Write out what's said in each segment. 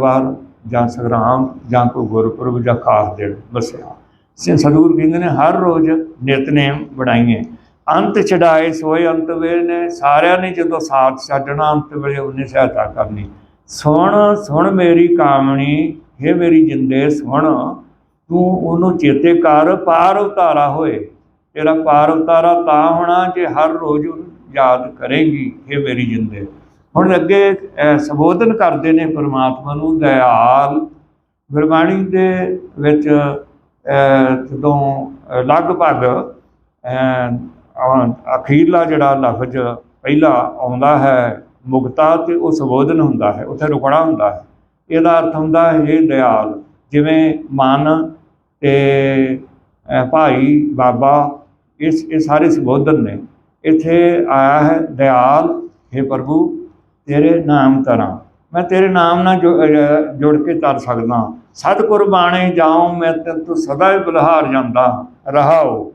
ਵਾਰ ਜਾਂ ਸੰਗਰਾਮ ਜਾਂ ਕੋਈ ਗੁਰਪੁਰਬ ਜਾਂ ਖਾਸ ਦਿਨ ਵਸਿਆ ਸੇ ਸਤਿਗੁਰੂ ਕਹਿੰਦੇ ਨੇ, ਹਰ ਰੋਜ਼ ਨਿਤਨੇਮ ਬਣਾਈਏ। ਅੰਤ ਛਡਾਏ ਸੋਏ ਅੰਤ ਵੇਲੇ ਨੇ, ਸਾਰਿਆਂ ਨੇ ਜਦੋਂ ਸਾਥ ਛੱਡਣਾ ਅੰਤ ਵੇਲੇ ਉਹਨੇ ਸਹਾਇਤਾ ਕਰਨੀ। ਸੁਣ ਸੁਣ ਮੇਰੀ ਕਾਮਣੀ हे ਮੇਰੀ ਜਿੰਦੇ, ਸੁਣ। ਤੂੰ ਉਹਨੂੰ ਚੇਤੇ ਕਰ, ਪਾਰ ਉਤਾਰਾ ਹੋਏ। ਤੇਰਾ ਪਾਰ ਉਤਾਰਾ ਤਾਂ ਹੋਣਾ ਜੇ ਹਰ ਰੋਜ਼ ਉਹਨੂੰ ਯਾਦ ਕਰੇਗੀ हे ਮੇਰੀ ਜਿੰਦੇ। ਹੁਣ ਅੱਗੇ ਸੰਬੋਧਨ ਕਰਦੇ ਨੇ ਪਰਮਾਤਮਾ ਨੂੰ, ਦਇਆਲ ਗੁਰਬਾਣੀ ਦੇ ਵਿੱਚ ਜਦੋਂ ਲਗਭਗ ਅਖੀਰਲਾ ਜਿਹੜਾ ਲਫ਼ਜ਼ ਪਹਿਲਾ ਆਉਂਦਾ ਹੈ, ਮੁਕਤਾ ਤੇ ਉਹ ਸੰਬੋਧਨ ਹੁੰਦਾ ਹੈ, ਉੱਥੇ ਰੁਕਣਾ ਹੁੰਦਾ ਹੈ। ਇਹਦਾ ਅਰਥ ਹੁੰਦਾ ਹੈ ਇਹ ਦਇਆਲ, ਜਿਵੇਂ ਮਨ ਤੇ ਭਾਈ, ਬਾਬਾ, ਇਸ, ਇਹ ਸਾਰੇ ਸੰਬੋਧਨ ਨੇ। ਇੱਥੇ ਆਇਆ ਹੈ, ਦਇਆਲ हे ਪ੍ਰਭੂ ਤੇਰੇ ਨਾਮ ਤਰਾਂ ਮੈਂ ਤੇਰੇ ਨਾਮ ਨਾਲ ਜੁ- ਜੁੜ ਕੇ ਤਰ ਸਕਦਾ। ਸਤ ਕੁਰਬਾਨੇ ਜਾਉ, ਮੈਂ ਤੈਨੂੰ ਤੋਂ ਸਦਾ ਹੀ ਬਲਹਾਰ ਜਾਂਦਾ। ਰਹਾਓ।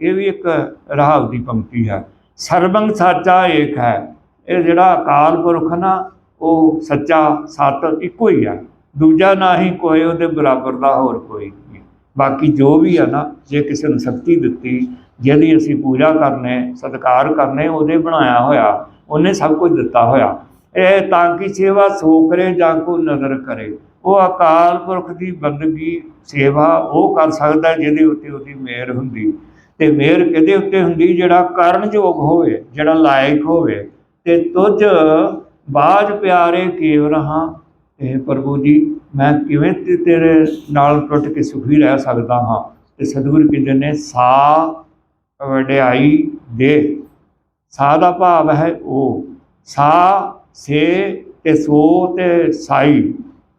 ਇਹ ਵੀ ਇੱਕ ਰਹਾਉ ਦੀ ਪੰਕਤੀ ਹੈ। ਸਰਬੰਗ ਸਾਚਾ ਏਕ ਹੈ। ਇਹ ਜਿਹੜਾ ਅਕਾਲ ਪੁਰਖ ਨਾ, ਉਹ ਸੱਚਾ, ਸਤ ਇੱਕੋ ਹੀ ਹੈ। ਦੂਜਾ ਨਾ ਹੀ ਕੋਈ, ਉਹਦੇ ਬਰਾਬਰ ਦਾ ਹੋਰ ਕੋਈ ਨਹੀਂ। ਬਾਕੀ ਜੋ ਵੀ ਹੈ ਨਾ, ਜੇ ਕਿਸੇ ਨੂੰ ਸ਼ਕਤੀ ਦਿੱਤੀ, ਜਿਹਦੀ ਅਸੀਂ ਪੂਜਾ ਕਰਨੇ, ਸਤਿਕਾਰ ਕਰਨੇ, ਉਹਦੇ ਬਣਾਇਆ ਹੋਇਆ। ਉਹਨੇ ਸਭ ਕੁਝ ਦਿੱਤਾ ਹੋਇਆ। ਇਹ ਤਾਂ ਕਿ ਸੇਵਾ ਸੋ ਕਰੇ ਜਾਂ ਕੋ ਨਜ਼ਰ ਕਰੇ। ਉਹ ਅਕਾਲ ਪੁਰਖ ਦੀ ਬੰਦਗੀ, ਸੇਵਾ ਉਹ ਕਰ ਸਕਦਾ ਜਿਹਦੇ ਉੱਤੇ ਉਹਦੀ ਮਿਹਰ ਹੁੰਦੀ। ਤੇ ਮਿਹਰ ਕਿਹਦੇ ਉੱਤੇ ਹੁੰਦੀ? ਜਿਹੜਾ ਕਰਨਯੋਗ ਹੋਵੇ, ਜਿਹੜਾ ਲਾਇਕ ਹੋਵੇ। ਤੇ ਤੁਝ ਬਾਜ ਪਿਆਰੇ ਕੇਵ ਰਹਾ। ਇਹ ਪ੍ਰਭੂ ਜੀ, ਮੈਂ ਕਿਵੇਂ ਤੇ ਤੇਰੇ ਨਾਲ ਟੁੱਟ ਕੇ ਸੁਖੀ ਰਹਿ ਸਕਦਾ ਹਾਂ? ਤੇ ਸਤਿਗੁਰੂ ਕਹਿੰਦੇ ਨੇ, ਸਾ ਵਡਿਆਈ ਦੇ। ਸਾ ਦਾ ਭਾਵ ਹੈ ਉਹ। ਸਾ ਸੇ ਤੇ ਸੋ ਤੇ ਸਾਈ,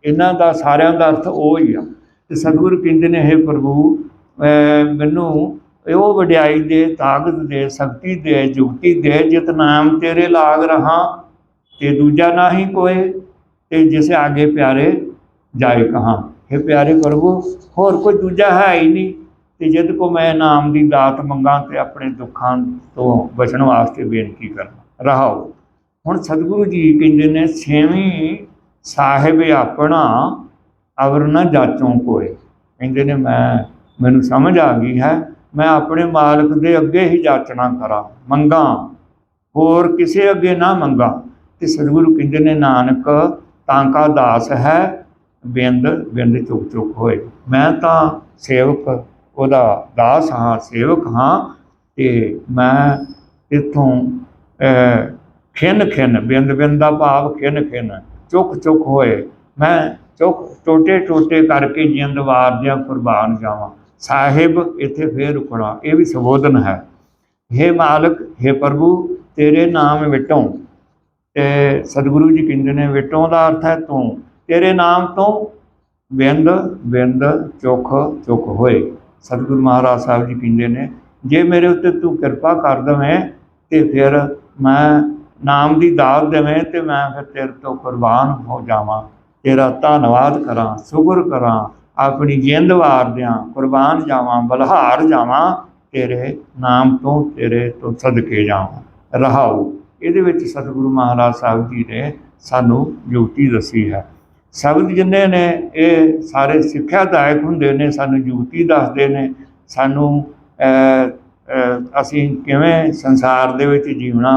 ਇਹਨਾਂ ਦਾ ਸਾਰਿਆਂ ਦਾ ਅਰਥ ਉਹ ਹੀ ਆ। ਤੇ ਸਤਿਗੁਰੂ ਕਹਿੰਦੇ ਨੇ ਇਹ ਪ੍ਰਭੂ ਮੈਨੂੰ ਇਹ ਵਡਿਆਈ ਦੇ, ਤਾਕਤ ਦੇ, ਸ਼ਕਤੀ ਦੇ, ਜੁਗਤੀ ਦੇ, ਜਿਤ ਨਾਮ ਤੇਰੇ ਲਾਗ ਰਹਾ, ਤੇ ਦੂਜਾ ਨਾਹੀ ਕੋਏ, ਤੇ ਜਿਸੇ ਆਗੇ ਪਿਆਰੇ ਜਾਏ ਕਹਾਂ। हे ਪਿਆਰੇ ਪ੍ਰਭੂ, ਹੋਰ ਕੋਈ ਦੂਜਾ ਹੈ ਹੀ ਨਹੀਂ, ਤੇ ਜਦ ਕੋ ਮੈਂ ਨਾਮ ਦੀ ਦਾਤ ਮੰਗਾ ਤੇ ਆਪਣੇ ਦੁੱਖਾਂ ਤੋਂ ਬਚਣ ਵਾਸਤੇ ਬੇਨਤੀ ਕਰਾਂ ਰਹਾਓ। ਹੁਣ ਸਤਿਗੁਰੂ ਜੀ ਕਹਿੰਦੇ ਨੇ ਛੇਵੀਂ ਸਾਹਿਬ ਆਪਣਾ ਅਵਰ ਨ ਜਾਚੋਂ ਕੋਏ। ਕਹਿੰਦੇ ਨੇ, ਮੈਂ, ਮੈਨੂੰ ਸਮਝ ਆ ਗਈ ਹੈ, ਮੈਂ ਆਪਣੇ ਮਾਲਕ ਦੇ ਅੱਗੇ ਹੀ ਜਾਚਣਾ ਕਰਾਂ, ਮੰਗਾ। ਹੋਰ ਕਿਸੇ ਅੱਗੇ ਨਾ ਮੰਗਾ। ਤੇ ਸਤਿਗੁਰੂ ਕਹਿੰਦੇ ਨੇ, ਨਾਨਕ, ਤਾਂ ਕਾ ਦਾਸ ਹੈ, ਬਿੰਦ ਬਿੰਦ ਚੁੱਕ ਚੁੱਕ ਹੋਏ। ਮੈਂ ਤਾਂ ਸੇਵਕ, ਉਹਦਾ ਦਾਸ ਹਾਂ, ਸੇਵਕ ਹਾਂ, ਤੇ ਮੈਂ ਇਥੋਂ ਖਿੰਨ ਖਿੰਨ, ਬਿੰਦ ਬਿੰਦ ਦਾ ਭਾਵ ਖਿੰਨ ਖਿੰਨ, ਚੁੱਕ ਚੁੱਕ ਹੋਏ। ਮੈਂ ਚੁੱਕ ਟੋਟੇ ਟੋਟੇ ਕਰਕੇ ਜਿੰਦ ਵਾਰਦਿਆਂ ਕੁਰਬਾਨ ਜਾਵਾਂ। ਸਾਹਿਬ, ਇੱਥੇ ਫੇਰ ਰੁਕਣਾ, ਇਹ ਵੀ ਸੰਬੋਧਨ ਹੈ। हे ਮਾਲਕ हे ਪ੍ਰਭੂ, ਤੇਰੇ ਨਾਮ ਵਿਟੋਂ, ਤੇ ਸਤਿਗੁਰੂ ਜੀ ਕਹਿੰਦੇ ਨੇ, ਵਿਟੋਂ ਦਾ ਅਰਥ ਹੈ ਤੂੰ। ਤੇਰੇ ਨਾਮ ਤੋਂ ਬਿੰਦ ਬਿੰਦ ਚੁੱਕ ਚੁੱਕ ਹੋਏ। ਸਤਿਗੁਰੂ ਮਹਾਰਾਜ ਸਾਹਿਬ ਜੀ ਕਹਿੰਦੇ ਨੇ, ਜੇ ਮੇਰੇ ਉੱਤੇ ਤੂੰ ਕਿਰਪਾ ਕਰ ਦਵੇਂ, ਤੇ ਫਿਰ ਮੈਂ ਨਾਮ ਦੀ ਦਾਤ ਦੇਵੇਂ ਤੇ ਮੈਂ ਫਿਰ ਤੇਰੇ ਤੋਂ ਕੁਰਬਾਨ ਹੋ ਜਾਵਾਂ। ਤੇਰਾ ਧੰਨਵਾਦ ਕਰਾਂ, ਸ਼ੁਕਰ ਕਰਾਂ, ਆਪਣੀ ਜਿੰਦ ਵਾਰ ਦਿਆਂ, ਕੁਰਬਾਨ ਜਾਵਾਂ, ਬਲਹਾਰ ਜਾਵਾਂ, ਤੇਰੇ ਨਾਮ ਤੋਂ, ਤੇਰੇ ਤੋਂ ਸਦਕੇ ਜਾਵਾਂ। ਰਹਾਉ ਇਹਦੇ ਵਿੱਚ ਸਤਿਗੁਰੂ ਮਹਾਰਾਜ ਸਾਹਿਬ ਜੀ ਨੇ ਸਾਨੂੰ ਯੁਕਤੀ ਦੱਸੀ ਹੈ। ਸ਼ਬਦ ਜਿੰਨੇ ਨੇ, ਇਹ ਸਾਰੇ ਸਿੱਖਿਆਦਾਇਕ ਹੁੰਦੇ ਨੇ, ਸਾਨੂੰ ਯੁਕਤੀ ਦੱਸਦੇ ਨੇ, ਸਾਨੂੰ ਅਸੀਂ ਕਿਵੇਂ ਸੰਸਾਰ ਦੇ ਵਿੱਚ ਜੀਵਣਾ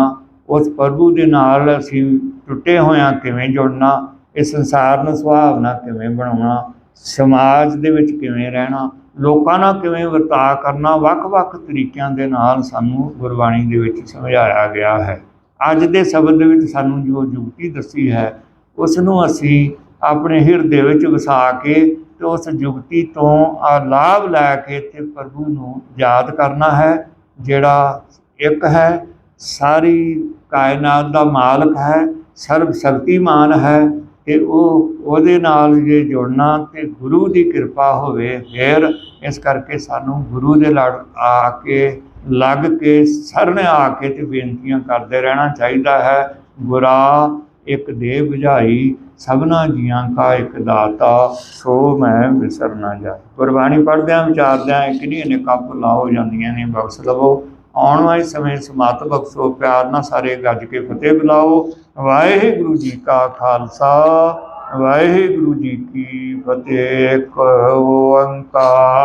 ਉਸ ਪ੍ਰਭੂ ਦੇ ਨਾਲ ਅਸੀਂ ਟੁੱਟੇ ਹੋਇਆਂ ਕਿਵੇਂ ਜੁੜਨਾ ਇਸ ਸੰਸਾਰ ਨੂੰ ਸੁਹਾਵਣਾ ਕਿਵੇਂ ਬਣਾਉਣਾ, ਸਮਾਜ ਦੇ ਵਿੱਚ ਕਿਵੇਂ ਰਹਿਣਾ, ਲੋਕਾਂ ਨਾਲ ਕਿਵੇਂ ਵਰਤਾਅ ਕਰਨਾ, ਵੱਖ-ਵੱਖ ਤਰੀਕਿਆਂ ਦੇ ਨਾਲ ਸਾਨੂੰ ਗੁਰਬਾਣੀ ਦੇ ਵਿੱਚ ਸਮਝਾਇਆ ਗਿਆ ਹੈ। ਅੱਜ ਦੇ ਸ਼ਬਦ ਦੇ ਵਿੱਚ ਸਾਨੂੰ ਜੋ ਯੁਕਤੀ ਦੱਸੀ ਹੈ ਉਸ ਨੂੰ ਅਸੀਂ ਆਪਣੇ ਹਿਰਦੇ ਵਿੱਚ ਵਸਾ ਕੇ ਤੇ ਉਸ ਯੁਕਤੀ ਤੋਂ ਆ ਲਾਭ ਲੈ ਕੇ ਤੇ ਪ੍ਰਭੂ ਨੂੰ ਯਾਦ ਕਰਨਾ ਹੈ, ਜਿਹੜਾ ਇੱਕ ਹੈ ਸਾਰੀ ਕਾਇਨਾਤ ਦਾ ਮਾਲਕ ਹੈ, ਸਰਬ ਸ਼ਕਤੀਮਾਨ ਹੈ ਤੇ ਉਹ ਉਹਦੇ ਨਾਲ ਜੇ ਜੁੜਨਾ ਤੇ ਗੁਰੂ ਦੀ ਕਿਰਪਾ ਹੋਵੇ, ਫਿਰ ਇਸ ਕਰਕੇ ਸਾਨੂੰ ਗੁਰੂ ਦੇ ਲੜ ਆ ਕੇ, ਲੱਗ ਕੇ, ਸਰਨੇ ਆ ਕੇ ਤੇ ਬੇਨਤੀਆਂ ਕਰਦੇ ਰਹਿਣਾ ਚਾਹੀਦਾ ਹੈ। ਗੁਰਾ, ਇੱਕ ਦੇ ਬੁਝਾਈ, ਸਭਨਾ ਜੀਆਂ ਕਾ ਇੱਕ ਦਾਤਾ, ਸੋ ਮੈਂ ਵਿਸਰ ਨਾ ਜਾ ਗੁਰਬਾਣੀ ਪੜ੍ਹਦਿਆਂ ਵਿਚਾਰਦਿਆਂ ਇੱਕ ਨਹੀਂ ਅਨੇਕਾਂ ਭੁੱਲਾਂ ਹੋ ਜਾਂਦੀਆਂ ਨੇ, ਬਖਸ਼ ਲਵੋ। ਆਉਣ ਵਾਲੇ ਸਮੇਂ ਸਮਾਤ ਬਖਸ਼ੋ, ਪਿਆਰ ਨਾਲ ਸਾਰੇ ਗੱਜ ਕੇ ਫਤਿਹ ਬੁਲਾਓ। ਵਾਹਿਗੁਰੂ ਜੀ ਕਾ ਖਾਲਸਾ, ਵਾਹਿਗੁਰੂ ਜੀ ਕੀ ਫਤਿਹ। ਇੱਕ ਓੰਕਾਰ।